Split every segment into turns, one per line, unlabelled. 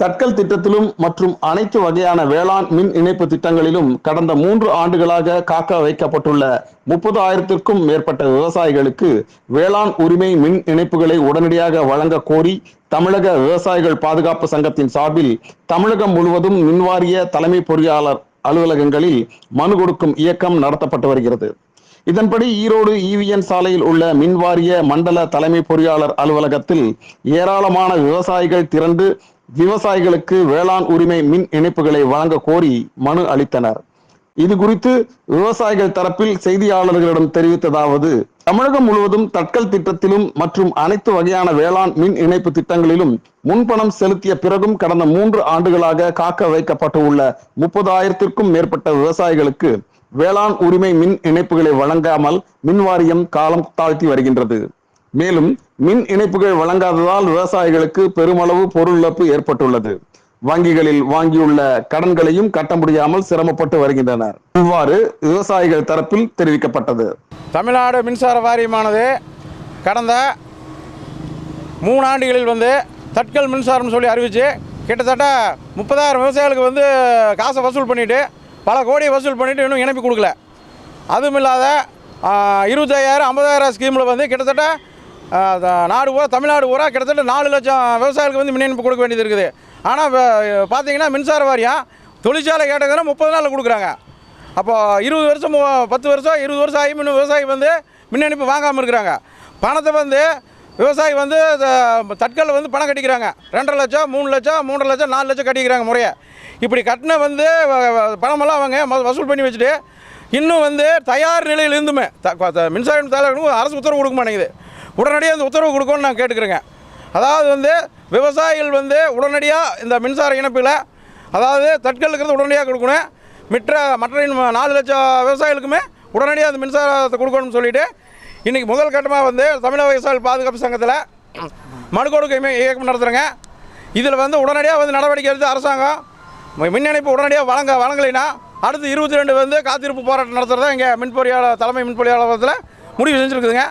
தட்கல் திட்டத்திலும் மற்றும் அனைத்து வகையான வேளாண் மின் இணைப்பு திட்டங்களிலும் கடந்த மூன்று ஆண்டுகளாக காக்க வைக்கப்பட்டுள்ள முப்பது ஆயிரத்திற்கும் மேற்பட்ட விவசாயிகளுக்கு வேளாண் உரிமை மின் இணைப்புகளை உடனடியாக வழங்க கோரி தமிழக விவசாயிகள் பாதுகாப்பு சங்கத்தின் சார்பில் தமிழகம் முழுவதும் மின்வாரிய தலைமை பொறியாளர் அலுவலகங்களில் மனு கொடுக்கும் இயக்கம் நடத்தப்பட்டு வருகிறது. இதன்படி ஈரோடு ஈவிஎன் சாலையில் உள்ள மின்வாரிய மண்டல தலைமை பொறியாளர் அலுவலகத்தில் ஏராளமான விவசாயிகள் திரண்டு விவசாயிகளுக்கு வேளாண் உரிமை மின் இணைப்புகளை வழங்க கோரி மனு அளித்தனர். இது குறித்து விவசாயிகள் தரப்பில் செய்தியாளர்களிடம் தெரிவித்ததாவது தமிழகம் முழுவதும் தட்கல் திட்டத்திலும் மற்றும் அனைத்து வகையான வேளாண் மின் இணைப்பு திட்டங்களிலும் முன்பணம் செலுத்திய பிறகும் கடந்த மூன்று ஆண்டுகளாக காக்க வைக்கப்பட்டு உள்ள முப்பதாயிரத்திற்கும் மேற்பட்ட விவசாயிகளுக்கு வேளாண் உரிமை மின் இணைப்புகளை வழங்காமல் மின் வாரியம் காலம் தாழ்த்தி வருகின்றது. மேலும் மின் இணைப்புகள் வழங்காததால் விவசாயிகளுக்கு பெருமளவு பொருள் இழப்பு ஏற்பட்டுள்ளது. வங்கிகளில் வாங்கியுள்ள கடன்களையும் கட்ட முடியாமல் சிரமப்பட்டு வருகின்றனர். இவ்வாறு விவசாயிகள் தரப்பில் தெரிவிக்கப்பட்டது.
தமிழ்நாடு மின்சார வாரியமானது கடந்த மூணு ஆண்டுகளில் வந்து தட்கல் மின்சாரம் சொல்லி அறிவித்து கிட்டத்தட்ட முப்பதாயிரம் விவசாயிகளுக்கு வந்து காசை வசூல் பண்ணிவிட்டு பல கோடியை வசூல் பண்ணிவிட்டு இன்னும் இணைப்பு கொடுக்கல. அதுவும் இல்லாத இருபத்தையாயிரம் ஐம்பதாயிரம் ஸ்கீமில் வந்து கிட்டத்தட்ட நாடு பூரா தமிழ்நாடு பூரா கிட்டத்தட்ட நாலு லட்சம் விவசாயிகளுக்கு வந்து மின் இணைப்பு கொடுக்க வேண்டியது இருக்குது. ஆனால் பார்த்தீங்கன்னா மின்சார வாரியம் தொழிற்சாலை கேட்டதுன்னா முப்பது நாளில் கொடுக்குறாங்க. அப்போ இருபது வருஷம் பத்து வருஷம் இருபது வருஷம் ஆகி மின் விவசாயி வந்து மின் இணைப்பு வாங்காமல் இருக்கிறாங்க. பணத்தை வந்து விவசாயி வந்து த- தட்கல்ல வந்து பணம் கட்டிக்கிறாங்க. ரெண்டரை லட்சம் மூணு லட்சம் மூன்றரை லட்சம் நாலு லட்சம் கட்டிக்கிறாங்க முறையை. இப்படி கட்டின வந்து பணமெல்லாம் அவங்க வசூல் பண்ணி வச்சுட்டு இன்னும் வந்து தயார் நிலையில் இருந்துமே த- மின்சாரம் தலைவர்களுக்கு அரசு உத்தரவு கொடுக்க மாட்டேங்குது. உடனடியாக அந்த உத்தரவு கொடுக்கணும்னு நான் கேட்டுக்கிறேங்க. அதாவது வந்து விவசாயிகள் வந்து உடனடியாக இந்த மின்சார இணைப்பில் அதாவது தட்கல் இருக்கிறது உடனடியாக கொடுக்கணும். மற்ற மற்ற நாலு லட்சம் விவசாயிகளுக்குமே உடனடியாக அந்த மின்சாரத்தை கொடுக்கணும்னு சொல்லிவிட்டு இன்றைக்கி முதல் கட்டமாக வந்து தமிழக விவசாயிகள் பாதுகாப்பு சங்கத்தில் மனு கொடுக்க இயக்கம் நடத்துகிறேங்க இதில் வந்து உடனடியாக வந்து நடவடிக்கை எடுத்து அரசாங்கம் மின் இணைப்பு உடனடியாக வழங்க வழங்கலைன்னா அடுத்து இருபத்தி ரெண்டு வந்து காத்திருப்பு போராட்டம் நடத்துகிறதா இங்கே மின் பொறியாளர் தலைமை மின் பொறியாளரத்தில் முடிவு செஞ்சுருக்குதுங்க.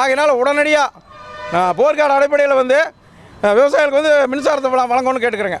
ஆகையினால் உடனடியாக போர்க்கால அடிப்படையில் வந்து விவசாயிகளுக்கு வந்து மின்சாரத்தை வழங்கணும்னு கேட்டுக்கிறேங்க.